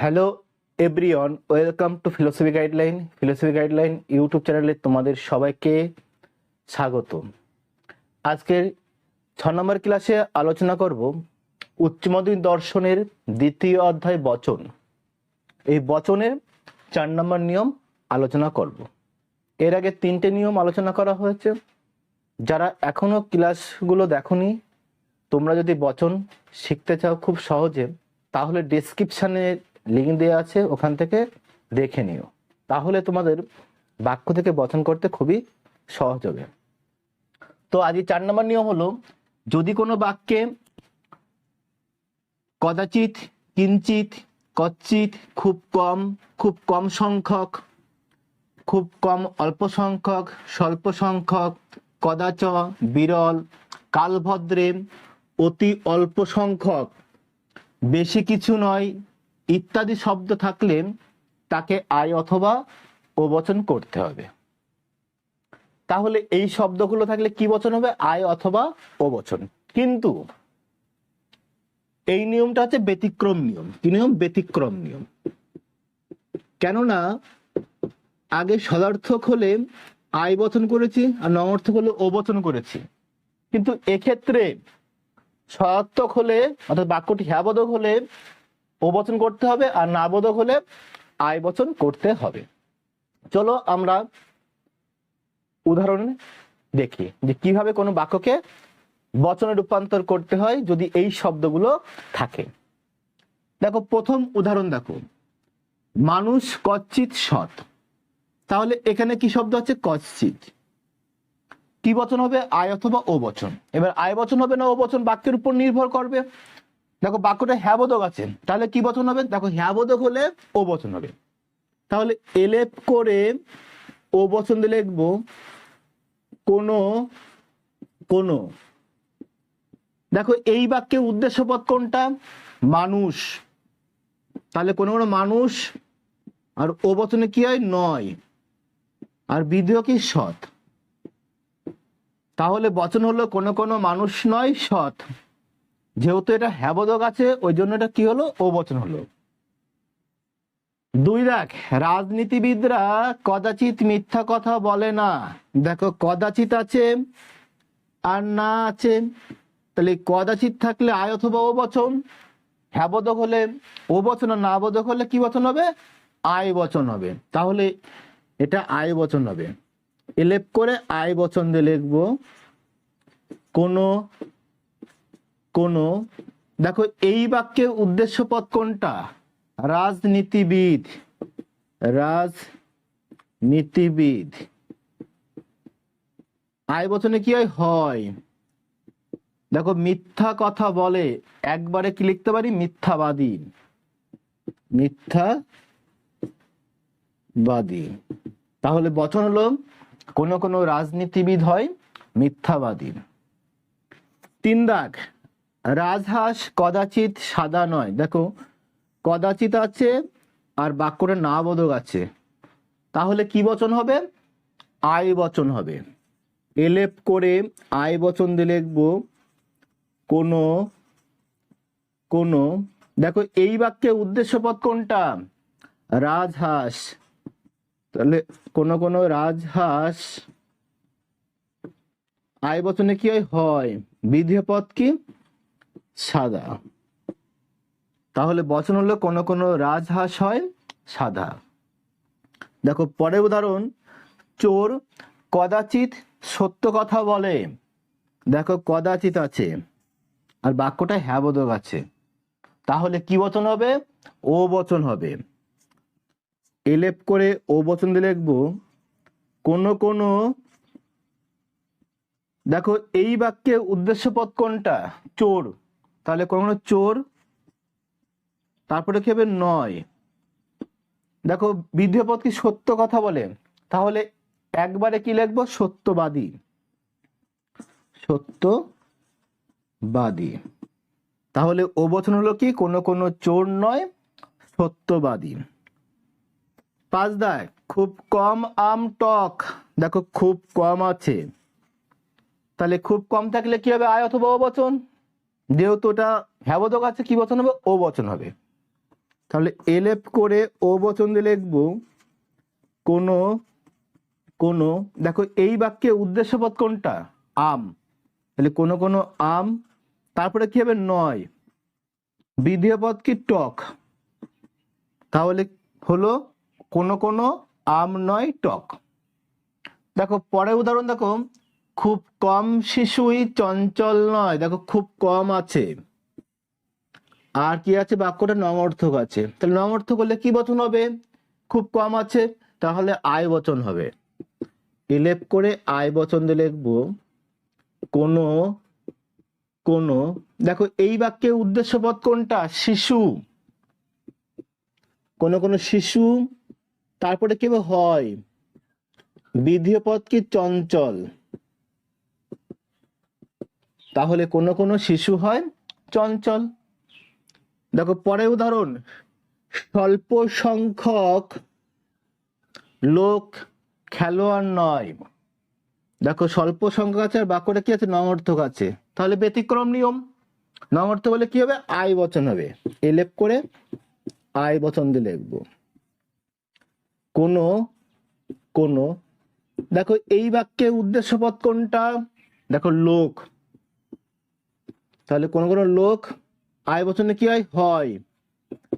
Hello everyone, welcome to philosophy guideline. Philosophy guideline YouTube চ্যানেলে তোমাদের সবাইকে স্বাগত আজকের ছ নম্বর ক্লাসে আলোচনা করব উচ্চমাধ্যমিক দর্শনের দ্বিতীয় অধ্যায় বচন। এই বচনের চার নম্বর নিয়ম আলোচনা করব। এর আগে তিনটে নিয়ম আলোচনা করা হয়েছে। যারা এখনও ক্লাসগুলো দেখোনি, তোমরা যদি বচন শিখতে চাও খুব সহজে, তাহলে ডেসক্রিপশানে লিঙ্ক দেওয়া আছে, ওখান থেকে দেখে নিও। তাহলে তোমাদের বাক্য থেকে বচন করতে খুবই সহজ হবে। তো আজ চার নম্বর নিয়ম হলো, যদি কোনো বাক্যে কদাচিৎ কিঞ্চিত কচ্চিত খুব কম খুব কম সংখ্যক, খুব কম অল্প সংখ্যক, স্বল্প সংখ্যক, কদাচ, বিরল, কালভদ্রে, অতি অল্প সংখ্যক, বেশি কিছু নয় ইত্যাদি শব্দ থাকলে তাকে আয় অথবা ও বচন করতে হবে। তাহলে এই শব্দগুলো থাকলে কি বচন হবে? আয় অথবা ও বচন কিন্তু এই নিয়মটা হচ্ছে ব্যতিক্রম নিয়ম। কি নিয়ম? ব্যতিক্রম নিয়ম। কেননা আগে সদার্থক হলে আয় বচন করেছি আর নমর্থক হলে ও বচন করেছি। কিন্তু এক্ষেত্রে সদার্থক হলে অর্থাৎ বাক্যটি হ্যাবোধক হলে ও বচন করতে হবে আর না বোধক হলে আয় বচন করতে হবে। চলো আমরা উদাহরণ দেখি যে কীভাবে কোনো বাক্যকে বচনে রূপান্তর করতে হয় যদি এই শব্দগুলো থাকে। দেখো, প্রথম উদাহরণ দেখো। মানুষ কচ্ছিত সৎ। তাহলে এখানে কি শব্দ আছে? কচ্ছিত। কি বচন হবে? আয় অথবা ও বচন এবার আয় বচন হবে না ও বচন বাক্যের উপর নির্ভর করবে। দেখো বাক্যটা হ্যাবোধক আছে। তাহলে কি বচন হবে? দেখো হ্যাবোধক হলে ও বচন হবে। তাহলে এলেপ করে ও বচন দিয়ে লিখব কোনো কোনো। দেখো এই বাক্যের উদ্দেশ্যপদ কোনটা? মানুষ। তাহলে কোনো কোনো মানুষ, আর ও বচনে কি হয়? নয়। আর বিধেয় কি? সৎ। তাহলে বচন হলো কোনো কোনো মানুষ নয়, সৎ। যেহেতু এটা হ্যাবোধক আছে, ওই জন্য এটা কি হলো? ও বচন হলো। দুই দেখ, রাজনীতিবিদরা কদাচিৎ মিথ্যা কথা বলে না। দেখো, কদাচিৎ আছে আর না আছে। তাহলে কদাচিৎ থাকলে আয় অথবা ও বচন হলে ও বচন আর না বোধক হলে কি বচন হবে? আয় বচন হবে। তাহলে এটা আয় বচন হবে। এলেপ করে আয় বচন দিয়ে লিখব। কোনো কোনো, দেখো এই বাক্যের উদ্দেশ্য পদ কোনটা? রাজনীতিবিদ। রাজনীতিবিদ। আয় বচনে কি হয়? হয়। দেখো, মিথ্যা কথা বলে, একবারে কি লিখতে পারি? মিথ্যাবাদী। মিথ্যাবাদী। তাহলে বচন হলো, কোন কোন রাজনীতিবিদ হয় মিথ্যাবাদী। তিন দাগ। রাজহাঁস কদাচিৎ সাদা নয়। দেখো, কদাচিৎ আছে আর বাক্যটা না বোধক আছে। তাহলে কি বচন হবে? আয় বচন হবে। এলেপ করে আয় বচন দিয়ে লিখব কোনো কোনো। দেখো, এই বাক্যে উদ্দেশ্যপদ কোনটা? রাজহাঁস। তাহলে কোন কোন রাজহাঁস আয় বচনে কি হয়? বিধেয় পদ কি? সাদা। তাহলে বচন হলো কোন কোন রাজহাঁস হয় সাদা। দেখো, পরের উদাহরণ, চোর কদাচিৎ সত্য কথা বলে। দেখো, কদাচিৎ আছে, আর বাক্যটা হ্যাবোধক আছে। তাহলে কি বচন হবে? ও বচন হবে। এলেপ করে ও বচন দিয়ে লিখব, কোন কোন, দেখো, এই বাক্যে উদ্দেশ্যপদ কোনটা? চোর। তাহলে কোন কোন চোর, তারপরে কি হবে নয়। দেখো বিধেয়পদ কি সত্য কথা বলে? তাহলে একবারে কি লিখব? সত্যবাদী। সত্যবাদী। তাহলে ও বচন হলো কি? কোনো কোনো চোর নয়, সত্যবাদী। পাঁচ দায়, খুব কম আম টক। দেখো, খুব কম আছে। তাহলে খুব কম থাকলে কি হবে? আয় অথবা ও বচন যেহেতু ওটা হ্যাবোধক আছে, কি বচন হবে? ও বচন হবে। তাহলে এলেপ করে ও বচন দিয়ে লিখব কোনো কোনো, দেখো এই বাক্যে উদ্দেশ্যপদ কোনটা? আম। তাহলে কোনো কোনো, আম। তারপরে কি হবে? নয়। বিধেয় পদ কি? টক। তাহলে হলো কোনো কোনো, আম নয়, টক। দেখো পরে উদাহরণ দেখো। খুব কম শিশুই চঞ্চল নয়। দেখো, খুব কম আছে। আর কি আছে? বাক্যটা নমর্থক আছে। তাহলে নমর্থক হলে কি বচন হবে? খুব কম আছে, তাহলে আয় বচন হবে। ইলেপ করে আয় বচন দিয়ে লিখব, কোনো কোনো। দেখো, এই বাক্যে উদ্দেশ্যপদ কোনটা? শিশু। কোন কোন শিশু, তারপরে কি হয়। বিধীয় কি? চঞ্চল। তাহলে কোনো কোনো শিশু হয় চঞ্চল। দেখো পরে উদাহরণ, স্বল্প সংখ্যক লোক খেলোয়াড় নয়। দেখো, স্বল্প সংখ্যক আছে আর বাক্যটা কি আছে? নমর্থক আছে। তাহলে ব্যতিক্রম নিয়ম। নমর্থক হলে কি হবে? আয় বচন হবে। এলেপ করে আয় বচন দিয়ে লিখব। কোনো কোনো, দেখো, এই বাক্যে উদ্দেশ্যপদ কোনটা? দেখো, লোক। তাহলে কোন কোন লোক আয় বচনে কি হয়? হয়।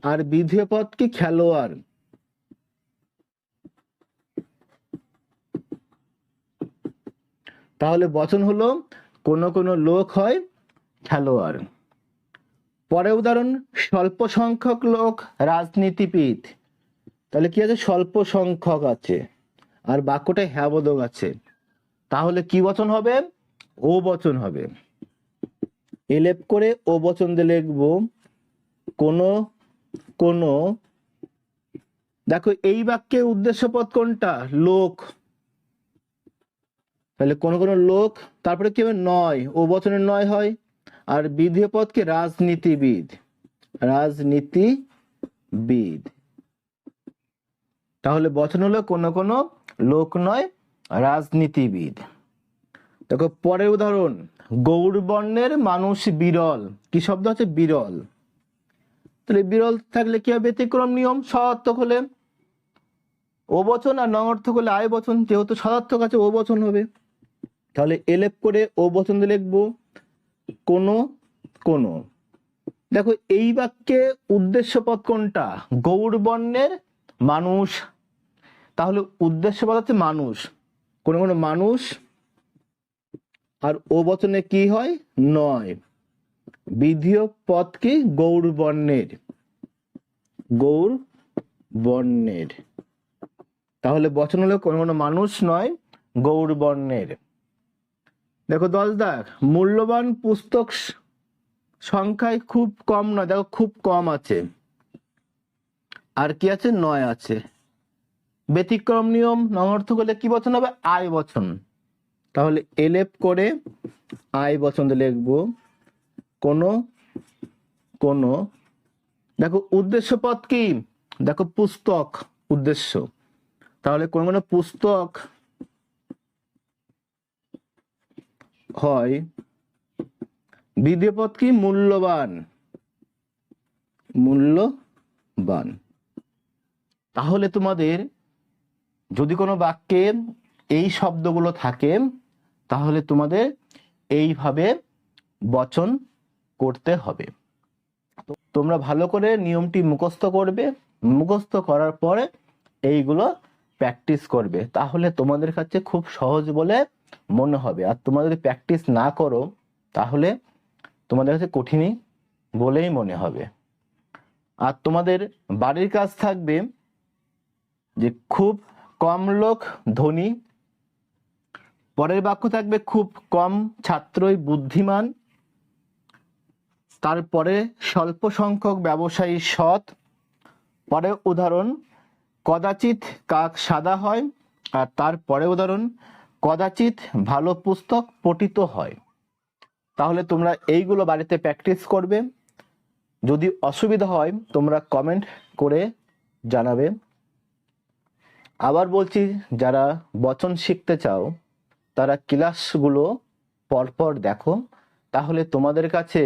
আর বিধেয় পদ কি? খেলোয়াড়। তাহলে বচন হলো কোন কোন লোক হয় খেলোয়াড়। পরে উদাহরণ, স্বল্প সংখ্যক লোক রাজনীতিবিদ। তাহলে কি আছে? স্বল্প সংখ্যক আছে। আর বাক্যটায় হ্যাঁ বোধক আছে। তাহলে কি বচন হবে? ও বচন হবে। এলেপ করে ও বচন দিয়ে লিখব, কোনো কোনো, দেখো এই বাক্যে উদ্দেশ্যপদ কোনটা? লোক। তাহলে কোন কোন লোক, তারপরে কি হবে? নয়। ও বচনের নয় হয়। আর বিধেয় পদ কি রাজনীতিবিদ। রাজনীতিবিদ। তাহলে বচন হলো কোন কোন লোক নয়, রাজনীতিবিদ। দেখো পরের উদাহরণ। গৌরবর্ণের মানুষ বিরল। কি শব্দ হচ্ছে? বিরল। তাহলে বিরল থাকলে কি হবে? ব্যতিক্রম নিয়ম, সদার্থক হলে ও বচন আর নঙর্থক হলে আয় বচন যেহেতু সদার্থক আছে ও বচন হবে। তাহলে এলেপ করে ও বচন লিখব কোনো কোনো। দেখো, এই বাক্যে উদ্দেশ্যপদ কোনটা? গৌরবর্ণের মানুষ। তাহলে উদ্দেশ্যপদ হচ্ছে মানুষ। কোন কোন মানুষ আর ও বচনে কি হয়? নয়। বিধীয় পদ কি? গৌর বর্ণের। গৌর বর্ণের। তাহলে বচন হলো কোনো কোনো মানুষ নয় গৌর বর্ণের। দেখো দশ মূল্যবান পুস্তক সংখ্যায় খুব কম নয়। দেখো খুব কম আছে। আর কি আছে? নয় আছে। ব্যতিক্রম নিয়ম নমর্থ করলে কি বচন হবে? আয় বচন। তাহলে এলেপ করে আই বচন দিয়ে লিখব। কোনো কোনো। দেখো উদ্দেশ্য পদ কি? দেখো, পুস্তক, উদ্দেশ্য। তাহলে কোন কোন পুস্তক হয়। বিধেয় পদ কি? মূল্যবান। মূল্যবান। তাহলে তোমাদের যদি কোনো বাক্যে এই শব্দগুলো থাকে, তাহলে তোমাদের এইভাবে বচন করতে হবে। তোমরা ভালো করে নিয়মটি মুখস্থ করবে। মুখস্থ করার পরে এইগুলো প্র্যাকটিস করবে। তাহলে তোমাদের কাছে খুব সহজ বলে মনে হবে। আর তোমরা যদি প্র্যাকটিস না করো, তাহলে তোমাদের কাছে কঠিনই বলেই মনে হবে। আর তোমাদের বাড়ির কাজ থাকবে যে খুব কম লোক ধনী পরের বাক্য থাকবে, খুব কম ছাত্রই বুদ্ধিমান। তারপরে স্বল্প সংখ্যক ব্যবসায়ী সৎ। পরে উদাহরণ, কদাচিৎ কাক সাদা হয়, আর তারপরে উদাহরণ, কদাচিৎ ভালো পুস্তক পঠিত হয়। তাহলে তোমরা এইগুলো বাড়িতে প্র্যাকটিস করবে। যদি অসুবিধা হয়, তোমরা কমেন্ট করে জানাবে। আবার বলছি, যারা বচন শিখতে চাও তারা ক্লাসগুলো পরপর দেখো। তাহলে তোমাদের কাছে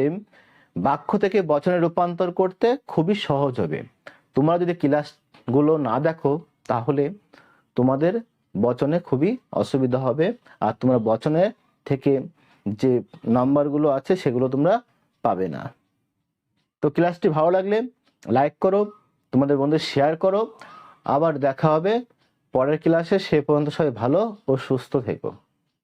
বাক্য থেকে বচনে রূপান্তর করতে খুবই সহজ হবে। তোমরা যদি ক্লাসগুলো না দেখো, তাহলে তোমাদের বচনে খুবই অসুবিধা হবে। আর তোমরা বচনে থেকে যে নাম্বারগুলো আছে, সেগুলো তোমরা পাবে না। তো ক্লাসটি ভালো লাগলে লাইক করো, তোমাদের বন্ধুদের শেয়ার করো। আবার দেখা হবে পরের ক্লাসে। সে পর্যন্ত সবাই ভালো ও সুস্থ থেকো।